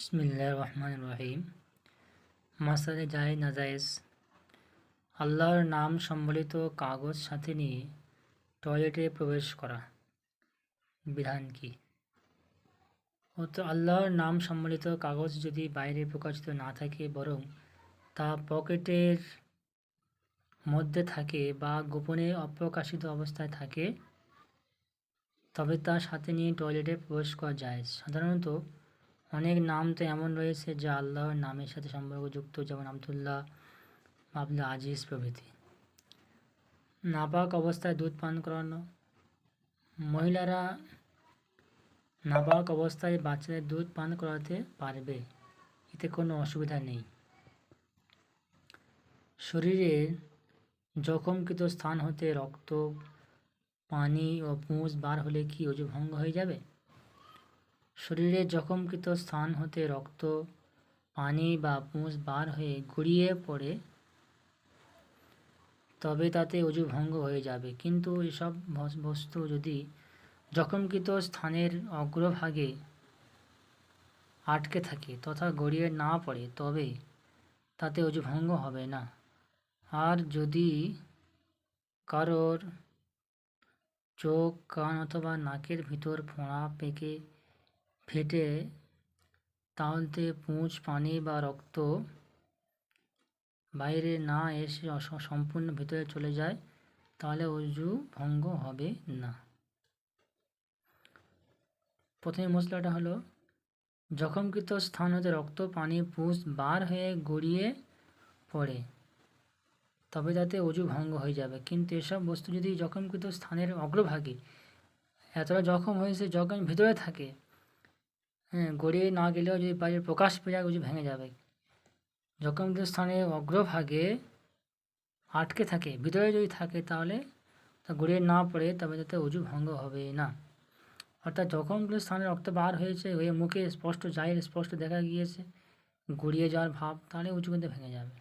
বিসমিল্লাহ রহমান রহিম। মাসালে জায় নাজায়েজ। আল্লাহর নাম সম্বলিত কাগজ সাথে নিয়ে টয়লেটে প্রবেশ করা। বিধান কি? ও আল্লাহর নাম সম্বলিত কাগজ যদি বাইরে প্রকাশিত না থাকে, বরং তা পকেটের মধ্যে থাকে বা গোপনে অপ্রকাশিত অবস্থায় থাকে, তবে তা সাথে নিয়ে টয়লেটে প্রবেশ করা যায়। সাধারণত অনেক নাম তো এমন রয়েছে যা আল্লাহর নামের সাথে সম্পর্কযুক্ত, যেমন আবদুল্লাহ আব্দুল আজিজ প্রভৃতি। নাপাক অবস্থায় দুধ পান করানো। মহিলারা নাপাক অবস্থায় বাচ্চাদের দুধ পান করাতে পারবে, এতে কোনো অসুবিধা নেই। শরীরের জখমকৃত স্থান হতে রক্ত, পানি ও পুঁজ বার হলে কি অজু ভঙ্গ হয়ে যাবে? শরীরের জখমকৃত স্থান হতে রক্ত, পানি বা পুঁজ বার হয়ে গড়িয়ে পড়ে, তবে তাতে অজু ভঙ্গ হয়ে যাবে। কিন্তু এসব বস্তু যদি জখমকৃত স্থানের অগ্রভাগে আটকে থাকে তথা গড়িয়ে না পড়ে, তবে তাতে অজু ভঙ্গ হবে না। আর যদি কারোর চোখ, কান অথবা নাকের ভিতর ফোঁড়া পেকে ফেটে তাহলে পুঁজ পানি বা রক্ত বাইরে না এসে সম্পূর্ণ ভিতরে চলে যায়, তাহলে অজু ভঙ্গ হবে না। প্রথমে মশলাটা হলো জখমকৃত স্থান হতে রক্ত, পানি পুঁজ বার হয়ে গড়িয়ে পড়ে, তবে তাতে অজু ভঙ্গ হয়ে যাবে। কিন্তু এসব বস্তু যদি জখমকৃত স্থানের অগ্রভাগে, এতটা জখম হয়েছে যখন ভিতরে থাকে হ্যাঁ গড়িয়ে না গেলেও যদি বাইরে প্রকাশ পেয়ে যায় অজু ভেঙে যাবে। জখমকৃত স্থানে অগ্রভাগে আটকে থাকে, ভিতরে যদি থাকে তাহলে তা গড়িয়ে না পড়ে, তবে তাতে অজু ভঙ্গ হবে না। অর্থাৎ জখমগুলো স্থানে রক্ত বার হয়েছে হয়ে মুখে স্পষ্ট যায় স্পষ্ট দেখা গিয়েছে, গড়িয়ে যাওয়ার ভাব, তাহলে উঁচু কিন্তু ভেঙে যাবে।